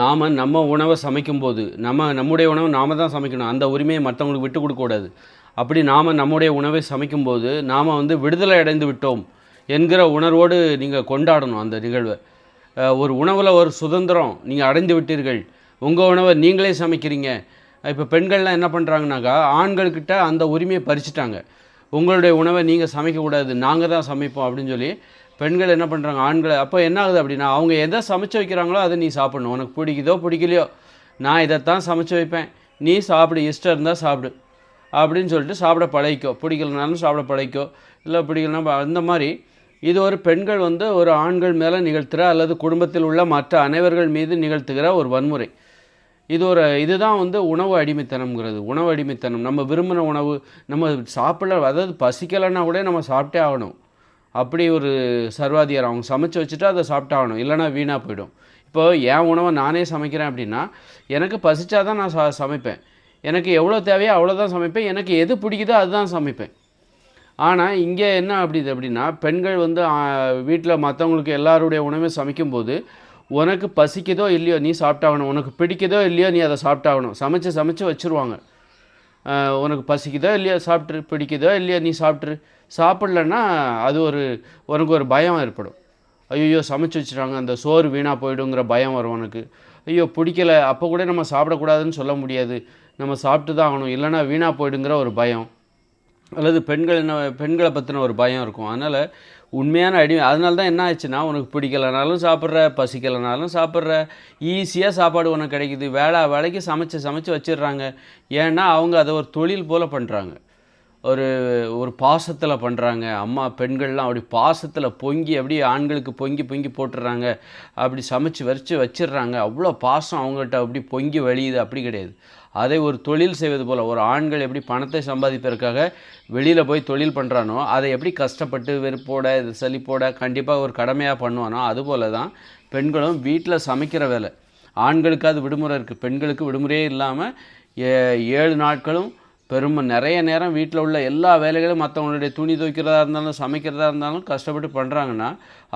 நாம் நம்ம உணவை சமைக்கும்போது நம்ம நம்முடைய உணவை நாம தான் சமைக்கணும். அந்த உரிமையை மற்றவங்களுக்கு விட்டு கொடுக்கக்கூடாது அப்படி நாம் நம்முடைய உணவை சமைக்கும்போது நாம் வந்து விடுதலை அடைந்து விட்டோம் என்கிற உணர்வோடு நீங்கள் கொண்டாடணும் அந்த நிகழ்வை. ஒரு உணவில் ஒரு சுதந்திரம் நீங்கள் அடைந்து விட்டீர்கள். உங்கள் உணவை நீங்களே சமைக்கிறீங்க. இப்போ பெண்கள்லாம் என்ன பண்ணுறாங்கனாக்கா ஆண்கள்கிட்ட அந்த உரிமையை பறிச்சுட்டாங்க. உங்களுடைய உணவை நீங்கள் சமைக்கக்கூடாது நாங்கள் தான் சமைப்போம் அப்படின்னு சொல்லி பெண்கள் என்ன பண்ணுறாங்க ஆண்களை. அப்போ என்ன ஆகுது அப்படின்னா அவங்க எதை சமைச்சு வைக்கிறாங்களோ அதை நீ சாப்பிடணும். உனக்கு பிடிக்குதோ பிடிக்கலையோ நான் இதைத்தான் சமைச்சு வைப்பேன். நீ சாப்பிடு இஷ்டம் இருந்தால் சாப்பிடு அப்படின்னு சொல்லிட்டு சாப்பிட பழகிக்கோ. பிடிக்கலனாலும் சாப்பிட பழகிக்கோ. இல்லை பிடிக்கலனா அந்த மாதிரி இது ஒரு பெண்கள் வந்து ஒரு ஆண்கள் மேலே நிகழ்த்துகிற அல்லது குடும்பத்தில் உள்ள மற்ற அனைவர்கள் மீது நிகழ்த்துகிற ஒரு வன்முறை. இது ஒரு இதுதான் வந்து உணவு அடிமைத்தனம்ங்கிறது. உணவு அடிமைத்தனம். நம்ம விரும்பின உணவு நம்ம சாப்பிட அதாவது பசிக்கலைன்னா கூட நம்ம சாப்பிட்டே ஆகணும். அப்படி ஒரு சர்வாதிகாரம் அவங்க சமைச்சு வச்சுட்டு அதை சாப்பிட்டாகணும். இல்லைனா இல்லைன்னா வீணாக போயிடும். இப்போ என் உணவை நானே சமைக்கிறேன் அப்படின்னா எனக்கு பசிச்சாதான் நான் ச சமைப்பேன். எனக்கு எவ்வளோ தேவையோ அவ்வளோதான் சமைப்பேன். எனக்கு எது பிடிக்குதோ அதுதான் சமைப்பேன். ஆனால் இங்கே என்ன அப்படி அப்படின்னா பெண்கள் வந்து வீட்டில் மற்றவங்களுக்கு எல்லாருடைய உணவையும் சமைக்கும்போது உனக்கு பசிக்குதோ இல்லையோ நீ சாப்பிட்டாகணும். உனக்கு பிடிக்குதோ இல்லையோ நீ அதை சாப்பிட்டாகணும். சமைச்சு சமைச்சு வச்சுருவாங்க. உனக்கு பசிக்குதோ இல்லையோ? சாப்பிட்ரு பிடிக்குதோ இல்லையோ? நீ சாப்பிட்ரு சாப்பிட்லன்னா அது ஒரு உனக்கு ஒரு பயம் ஏற்படும். ஐயோ சமைச்சு வச்சுட்டாங்க. அந்த சோறு வீணாக போயிடுங்கிற பயம் வரும் உனக்கு. ஐயோ பிடிக்கல. அப்போ கூட நம்ம சாப்பிடக்கூடாதுன்னு சொல்ல முடியாது. நம்ம சாப்பிட்டு தான் ஆகணும். இல்லைன்னா வீணாக போயிடுங்கிற ஒரு பயம். அல்லது பெண்கள் என்ன பெண்களை பற்றின ஒரு பயம் இருக்கும். அதனால் உண்மையான அடிமை. அதனால தான் என்ன ஆச்சுன்னா உனக்கு பிடிக்கலனாலும் சாப்பிட்ற பசிக்கலனாலும் சாப்பிட்ற ஈஸியாக சாப்பாடு உனக்கு கிடைக்குது. வேலை வேலைக்கு சமைச்சு சமைச்சு வச்சிடுறாங்க. ஏன்னா அவங்க அதை ஒரு தொழில் போல் பண்ணுறாங்க ஒரு ஒரு பாசத்தில் பண்ணுறாங்க அம்மா பெண்கள்லாம் அப்படி பாசத்தில் பொங்கி அப்படியே ஆண்களுக்கு பொங்கி பொங்கி போட்டுடுறாங்க அப்படி சமைச்சு வச்சு வச்சிடுறாங்க. அவ்வளோ பாசம் அவங்கள்ட்ட அப்படி பொங்கி வழியுது. அப்படி கிடையாது. அதை ஒரு தொழில் செய்வது போல் ஒரு ஆண்கள் எப்படி பணத்தை சம்பாதிப்பதற்காக வெளியில் போய் தொழில் பண்ணுறானோ அதை எப்படி கஷ்டப்பட்டு வெறுப்போட இது சலிப்போட கண்டிப்பாக ஒரு கடமையாக பண்ணுவானோ அதுபோல தான் பெண்களும் வீட்டில் சமைக்கிற வேலை. ஆண்களுக்கு அது விடுமுறை இருக்குது பெண்களுக்கு விடுமுறையே இல்லாமல் ஏழு நாட்களும் பெருமை. நிறைய நேரம் வீட்டில் உள்ள எல்லா வேலைகளும் மற்றவங்களுடைய துணி துவைக்கிறதா இருந்தாலும் சமைக்கிறதா இருந்தாலும் கஷ்டப்பட்டு பண்ணுறாங்கன்னா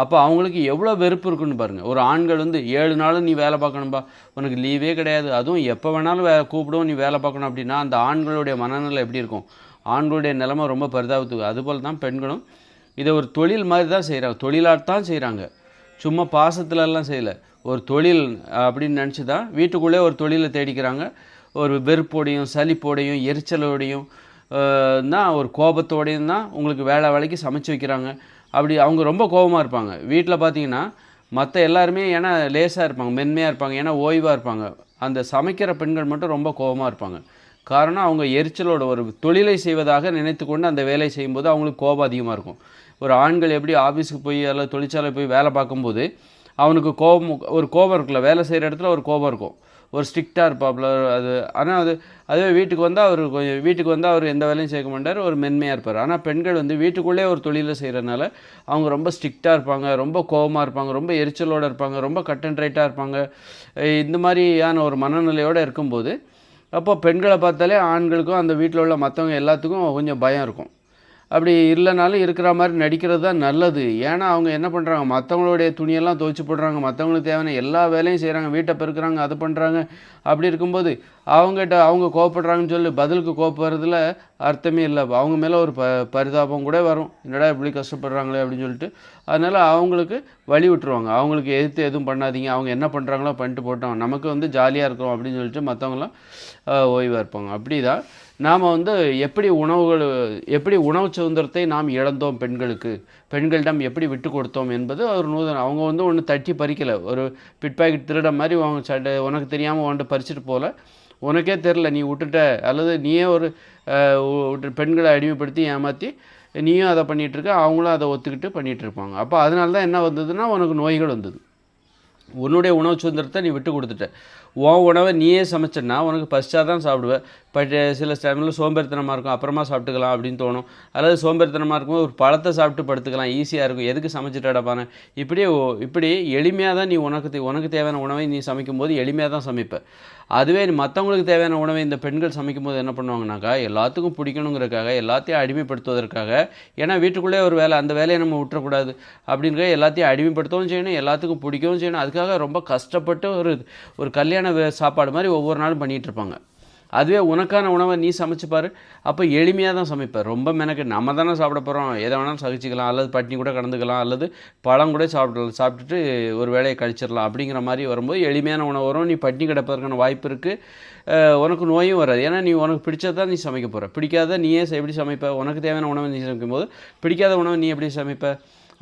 அப்போ அவங்களுக்கு எவ்வளோ வெறுப்பு இருக்குன்னு பாருங்கள் ஒரு ஆண்கள் வந்து ஏழு நாளும் நீ வேலை பார்க்கணும்பா உனக்கு லீவே கிடையாது. அதுவும் எப்போ வேணாலும் வே கூப்பிடுவோம் நீ வேலை பார்க்கணும் அப்படின்னா அந்த ஆண்களுடைய மனநிலை எப்படி இருக்கும்? ஆண்களுடைய நிலைமை ரொம்ப பரிதாபத்துக்கு. அதுபோல் தான் பெண்களும் இதை ஒரு தொழில் மாதிரி தான் செய்கிறாங்க தொழிலாகத்தான் செய்கிறாங்க சும்மா பாசத்துலலாம் செய்யலை. ஒரு தொழில் அப்படின்னு நினச்சி தான் வீட்டுக்குள்ளே ஒரு தொழிலை தேடிக்கிறாங்க. ஒரு வெறுப்போடையும் சலிப்போடையும் எரிச்சலோடையும் தான் ஒரு கோபத்தோடையும் தான் உங்களுக்கு வேலை வேலைக்கு சமைச்சு வைக்கிறாங்க. அப்படி அவங்க ரொம்ப கோபமாக இருப்பாங்க. வீட்டில் பார்த்தீங்கன்னா மற்ற எல்லாருமே ஏன்னா லேசாக இருப்பாங்க மென்மையாக இருப்பாங்க ஏன்னா ஓய்வாக இருப்பாங்க. அந்த சமைக்கிற பெண்கள் மட்டும் ரொம்ப கோபமாக இருப்பாங்க. காரணம் அவங்க எரிச்சலோட ஒரு தொழிலை செய்வதாக நினைத்து கொண்டு அந்த வேலை செய்யும்போது அவங்களுக்கு கோபம் அதிகமாக இருக்கும். ஒரு ஆண்கள் எப்படி ஆஃபீஸுக்கு போய் அல்லது தொழிற்சாலை போய் வேலை பார்க்கும்போது அவனுக்கு கோபம் ஒரு கோபம் இருக்குல்ல வேலை செய்கிற இடத்துல ஒரு கோபம் இருக்கும். ஒரு ஸ்ட்ரிக்டாக இருப்பாப்புல அது ஆனால் அது அதுவே வீட்டுக்கு வந்தால் அவர் கொஞ்சம் வீட்டுக்கு வந்தால் அவர் எந்த வேலையும் சேர்க்க மாட்டார் ஒரு மென்மையாக இருப்பார். ஆனால் பெண்கள் வந்து வீட்டுக்குள்ளே ஒரு தொழிலை செய்கிறனால அவங்க ரொம்ப ஸ்ட்ரிக்டாக இருப்பாங்க ரொம்ப கோபமாக இருப்பாங்க ரொம்ப எரிச்சலோடு இருப்பாங்க ரொம்ப கட் அண்ட் ரைட்டாக இருப்பாங்க. இந்த மாதிரியான ஒரு மனநிலையோடு இருக்கும்போது அப்போ பெண்களை பார்த்தாலே ஆண்களுக்கும் அந்த வீட்டில் உள்ள மற்றவங்க எல்லாத்துக்கும் கொஞ்சம் பயம் இருக்கும். அப்படி இல்லைனாலும் இருக்கிற மாதிரி நடிக்கிறது தான் நல்லது. ஏன்னா அவங்க என்ன பண்ணுறாங்க மற்றவங்களுடைய துணியெல்லாம் துவைச்சு போடுறாங்க. மற்றவங்களுக்கு தேவையான எல்லா வேலையும் செய்கிறாங்க வீட்டை பெருக்கிறாங்க அது பண்ணுறாங்க அப்படி இருக்கும்போது அவங்ககிட்ட அவங்க கோவப்படுறாங்கன்னு சொல்லி பதிலுக்கு கோவப்படுறதுல அர்த்தமே இல்லை. அவங்க மேலே ஒரு ப பரிதாபம் கூட வரும். என்னடா இப்படி கஷ்டப்படுறாங்களே அப்படின்னு சொல்லிட்டு அதனால் அவங்களுக்கு வழி விட்டுருவாங்க. அவங்களுக்கு எதிர்த்து எதுவும் பண்ணாதீங்க. அவங்க என்ன பண்ணுறாங்களோ பண்ணிட்டு போட்டோம். நமக்கு வந்து ஜாலியாக இருக்கிறோம் அப்படின்னு சொல்லிட்டு மற்றவங்களாம் ஓய்வாக இருப்பாங்க. அப்படி தான் நாம் வந்து எப்படி உணவுகள் எப்படி உணவு சுதந்திரத்தை நாம் இழந்தோம் பெண்களுக்கு? பெண்களிடம் எப்படி விட்டு கொடுத்தோம் என்பது ஒரு நூதன அவங்க வந்து ஒன்று தட்டி பறிக்கலை. ஒரு பிட் பாக்கெட் திருட மாதிரி அவங்க சட்டை உனக்கு தெரியாமல் வந்துட்டு பறிச்சுட்டு போகல உனக்கே தெரில நீ விட்டுட்ட. அல்லது நீயே ஒரு விட்டு பெண்களை அடிமைப்படுத்தி ஏமாற்றி நீயும் அதை பண்ணிகிட்ருக்க அவங்களும் அதை ஒத்துக்கிட்டு பண்ணிகிட்ருப்பாங்க அப்போ அதனால தான் என்ன வந்ததுன்னா உனக்கு நோய்கள் வந்தது. உன்னுடைய உணவு சுதந்திரத்தை நீ விட்டு கொடுத்துட்ட. உன் உணவை நீயே சமைச்சேன்னா உனக்கு பசிச்சா தான் சாப்பிடுவேன். பட் சில டைமில் சோம்பேறித்தனமாக இருக்கும். அப்புறமா சாப்பிட்டுக்கலாம் அப்படின்னு தோணும். அல்லது சோம்பேறித்தனமாக இருக்கும்போது ஒரு பழத்தை சாப்பிட்டு படுத்துக்கலாம். ஈஸியாக இருக்கும். எதுக்கு சமைச்சிட்டடப்பானே இப்படியே ஓ- இப்படி எளிமையாக தான் நீ உனக்கு தே- உனக்கு தேவையான உணவை நீ சமைக்கும்போது எளிமையாக தான் சமைப்பேன் அதுவே நீ மற்றவங்களுக்கு தேவையான உணவை இந்த பெண்கள் சமைக்கும்போது என்ன பண்ணுவாங்கனாக்கா எல்லாத்துக்கும் பிடிக்கணுங்கிறதுக்காக எல்லாத்தையும் அடிமைப்படுத்துவதற்காக ஏன்னா வீட்டுக்குள்ளே ஒரு வேலை அந்த வேலையை நம்ம விட்டுறக்கூடாது. அப்படிங்கிற எல்லாத்தையும் அடிமைப்படுத்தவும் செய்யணும். எல்லாத்துக்கும் பிடிக்கவும் செய்யணும். அதுக்கு அதுக்காக ரொம்ப கஷ்டப்பட்டு ஒரு ஒரு கல்யாண சாப்பாடு மாதிரி ஒவ்வொரு நாளும் பண்ணிகிட்ருப்பாங்க. அதுவே உனக்கான உணவை நீ சமைச்சுப்பார் பாரு. அப்போ எளிமையாக தான் சமைப்ப ரொம்ப மெனக்கு நம்ம தானே சாப்பிட போகிறோம் எதை வேணாலும் சகிச்சிக்கலாம். அல்லது பட்டினி கூட கடந்துக்கலாம் அல்லது பழம் கூட சாப்பிடலாம் சாப்பிட்டுட்டு ஒரு வேலையை கழிச்சிடலாம். அப்படிங்கிற மாதிரி வரும்போது எளிமையான உணவு வரும். நீ பட்டினி கிடப்பதற்கான வாய்ப்பு இருக்குது உனக்கு நோயும் வராது. ஏன்னா நீ உனக்கு பிடிச்சதான் நீ சமைக்க போகிற பிடிக்காத நீயே எப்படி சமைப்ப? உனக்கு தேவையான உணவை நீ சமைக்கும்போது பிடிக்காத உணவை நீ எப்படி சமைப்ப?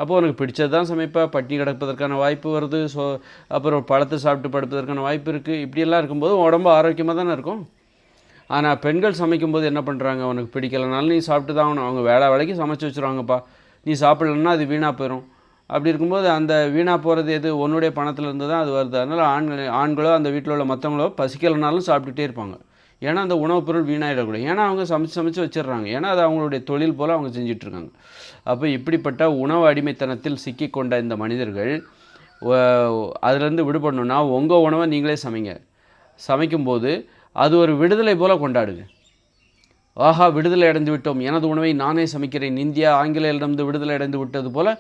அப்போது உனக்கு பிடிச்சது தான் சமைப்ப பட்டினி கிடப்பதற்கான வாய்ப்பு வருது ஸோ அப்புறம் பழத்தை சாப்பிட்டு படுப்பதற்கான வாய்ப்பு இருக்குது இப்படியெல்லாம் இருக்கும்போது உடம்பு ஆரோக்கியமாக தானே இருக்கும்? ஆனால் பெண்கள் சமைக்கும்போது என்ன பண்ணுறாங்க உனக்கு பிடிக்கலனாலும் நீ சாப்பிட்டு தான் ஆகணும். அவங்க வேலை வேலைக்கு சமைச்சு வச்சுருவாங்கப்பா. நீ சாப்பிட்லன்னா அது வீணாக போயிடும் அப்படி இருக்கும்போது அந்த வீணாக போகிறது எது? உன்னுடைய பணத்துல இருந்து தான் அது வருது. அதனால் ஆண்கள் ஆண்களோ அந்த வீட்டில் உள்ள மற்றவங்களோ பசிக்கலைனாலும் சாப்பிட்டுட்டே இருப்பாங்க. ஏன்னா அந்த உணவுப் பொருள் வீணாயிடக்கூடாது. ஏன்னா அவங்க சமைச்சு சமைச்சு வச்சிடுறாங்க. ஏன்னா அது அவங்களுடைய தொழில் போல் அவங்க செஞ்சிட்ருக்காங்க. அப்போ இப்படிப்பட்ட உணவு அடிமைத்தனத்தில் சிக்கிக்கொண்ட இந்த மனிதர்கள் அதுலேருந்து விடுபடணுன்னா உங்கள் உணவை நீங்களே சமைங்க. சமைக்கும்போது அது ஒரு விடுதலை போல் கொண்டாடுங்க. ஆஹா விடுதலை அடைந்து விட்டோம். எனது உணவை நானே சமைக்கிறேன். இந்தியா ஆங்கிலேயரிடமிருந்து விடுதலை அடைந்து விட்டது போல்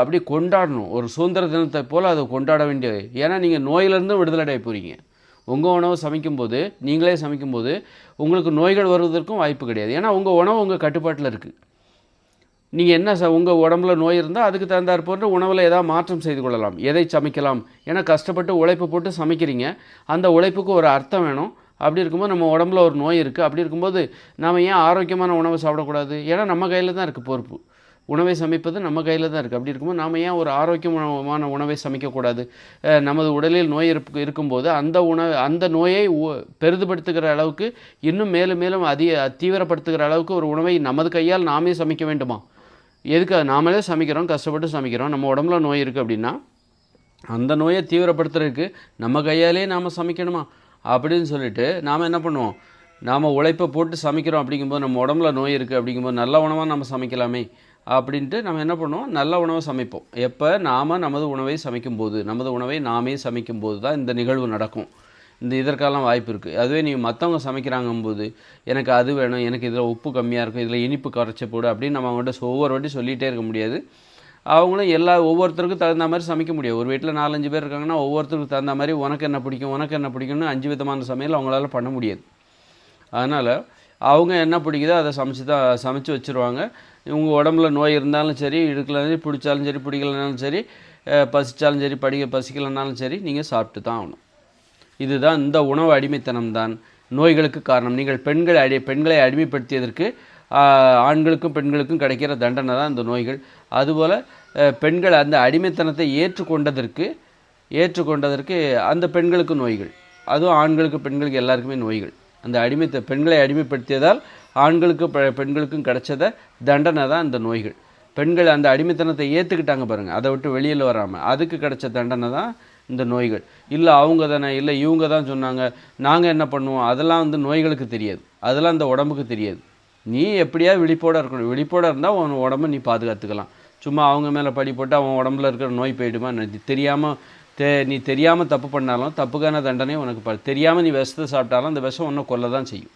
அப்படியே கொண்டாடணும். ஒரு சுதந்திர தினத்தை போல் அதை கொண்டாட வேண்டிய ஏன்னா நீங்கள் நோயிலிருந்து விடுதலை அடைய போகிறீங்க உங்கள் உணவு சமைக்கும்போது நீங்களே சமைக்கும்போது உங்களுக்கு நோய்கள் வருவதற்கும் வாய்ப்பு கிடையாது. ஏன்னா உங்கள் உணவு உங்கள் கட்டுப்பாட்டில் இருக்குது நீங்கள் என்ன ச உங்கள் உடம்புல நோய் இருந்தால் அதுக்கு தகுந்தாற் போன்ற உணவில் ஏதாவது மாற்றம் செய்து கொள்ளலாம். எதை சமைக்கலாம்? ஏன்னா கஷ்டப்பட்டு உழைப்பு போட்டு சமைக்கிறீங்க. அந்த உழைப்புக்கு ஒரு அர்த்தம் வேணும். அப்படி இருக்கும்போது நம்ம உடம்புல ஒரு நோய் இருக்குது அப்படி இருக்கும்போது நாம் ஏன் ஆரோக்கியமான உணவை சாப்பிடக்கூடாது? ஏன்னா நம்ம கையில் தான் இருக்குது பொறுப்பு. உணவை சமைப்பது நம்ம கையில் தான் இருக்குது அப்படி இருக்கும்போது நாம் ஏன் ஒரு ஆரோக்கியமான உணவை சமைக்கக்கூடாது? நமது உடலில் நோய் இருப்பு இருக்கும்போது அந்த உணவு அந்த நோயை உ- பெரிதுபடுத்துகிற அளவுக்கு இன்னும் மேலும் மேலும் அதிக தீவிரப்படுத்துகிற அளவுக்கு ஒரு உணவை நமது கையால் நாமே சமைக்க வேண்டுமா? எதுக்கு? நாமளே சமைக்கிறோம் கஷ்டப்பட்டு சமைக்கிறோம். நம்ம உடம்புல நோய் இருக்குது அப்படின்னா அந்த நோயை தீவிரப்படுத்துறதுக்கு நம்ம கையாலே நாம் சமைக்கணுமா? அப்படின்னு சொல்லிட்டு நாம் என்ன பண்ணுவோம்? நாம் உழைப்பை போட்டு சமைக்கிறோம் அப்படிங்கும்போது நம்ம உடம்புல நோய் இருக்குது அப்படிங்கும்போது நல்ல உணவாக நம்ம சமைக்கலாமே. அப்படின்ட்டு நம்ம என்ன பண்ணுவோம்? நல்ல உணவை சமைப்போம். எப்போ? நாம் நமது உணவை சமைக்கும்போது. நமது உணவை நாமே சமைக்கும்போது தான் இந்த நிகழ்வு நடக்கும். இந்த இதற்கெல்லாம் வாய்ப்பு இருக்குது அதுவே நீ மற்றவங்க சமைக்கிறாங்கும்போது எனக்கு அது வேணும் எனக்கு இதில் உப்பு கம்மியாக இருக்கும் இதில் இனிப்பு குறைச்சி போடு அப்படின்னு நம்ம அவங்கள்ட்ட ஒவ்வொரு வாட்டி சொல்லிகிட்டே இருக்க முடியாது. அவங்களும் எல்லா ஒவ்வொருத்தருக்கும் தகுந்த மாதிரி சமைக்க முடியும் ஒரு வீட்டில் நாலஞ்சு பேர் இருக்காங்கன்னா ஒவ்வொருத்தருக்கு தகுந்த மாதிரி உனக்கு என்ன பிடிக்கும் உனக்கு என்ன பிடிக்கும்னு அஞ்சு விதமான சமையல் அவங்களால பண்ண முடியாது. அதனால் அவங்க என்ன பிடிக்குதோ அதை சமைச்சு தான் சமைச்சு வச்சுருவாங்க. இவங்க உடம்புல நோய் இருந்தாலும் சரி இருக்கலனாலும் பிடிச்சாலும் சரி பிடிக்கலனாலும் சரி பசித்தாலும் சரி படிக்க பசிக்கலனாலும் சரி நீங்கள் சாப்பிட்டு தான் ஆகணும். இதுதான் இந்த உணவு அடிமைத்தனம் தான் நோய்களுக்கு காரணம். நீங்கள் பெண்களை அடி பெண்களை அடிமைப்படுத்தியதற்கு ஆண்களுக்கும் பெண்களுக்கும் கிடைக்கிற தண்டனை தான் இந்த நோய்கள். அதுபோல் பெண்கள் அந்த அடிமைத்தனத்தை ஏற்றுக்கொண்டதற்கு ஏற்றுக்கொண்டதற்கு அந்த பெண்களுக்கு நோய்கள். அதுவும் ஆண்களுக்கு பெண்களுக்கு எல்லாருக்குமே நோய்கள். அந்த அடிமைத்த பெண்களை அடிமைப்படுத்தியதால் ஆண்களுக்கு பெ- பெண்களுக்கும் கிடைச்சத தண்டனை தான் இந்த நோய்கள். பெண்கள் அந்த அடிமைத்தனத்தை ஏற்றுக்கிட்டாங்க பாருங்கள் அதை விட்டு வெளியில் வராமல் அதுக்கு கிடைச்ச தண்டனை தான் இந்த நோய்கள். இல்லை அவங்க தானே இல்லை இவங்க தான் சொன்னாங்க நாங்கள் என்ன பண்ணுவோம்? அதெல்லாம் வந்து நோய்களுக்கு தெரியாது. அதெல்லாம் இந்த உடம்புக்கு தெரியாது. நீ எப்படியா விழிப்போட இருக்கணும்? விழிப்போட இருந்தால் உன் உடம்பை நீ பாதுகாத்துக்கலாம். சும்மா அவங்க மேலே படி போட்டு அவன் உடம்புல இருக்கிற நோய் போயிடுமா தெரியாமல் தே நீ தெரியாமல் தப்பு பண்ணாலும் தப்புக்கான தண்டனை உனக்கு ப தெரியாமல் நீ விஷத்தை சாப்பிட்டாலும் அந்த விஷம் ஒன்றை கொல்ல தான் செய்யும்.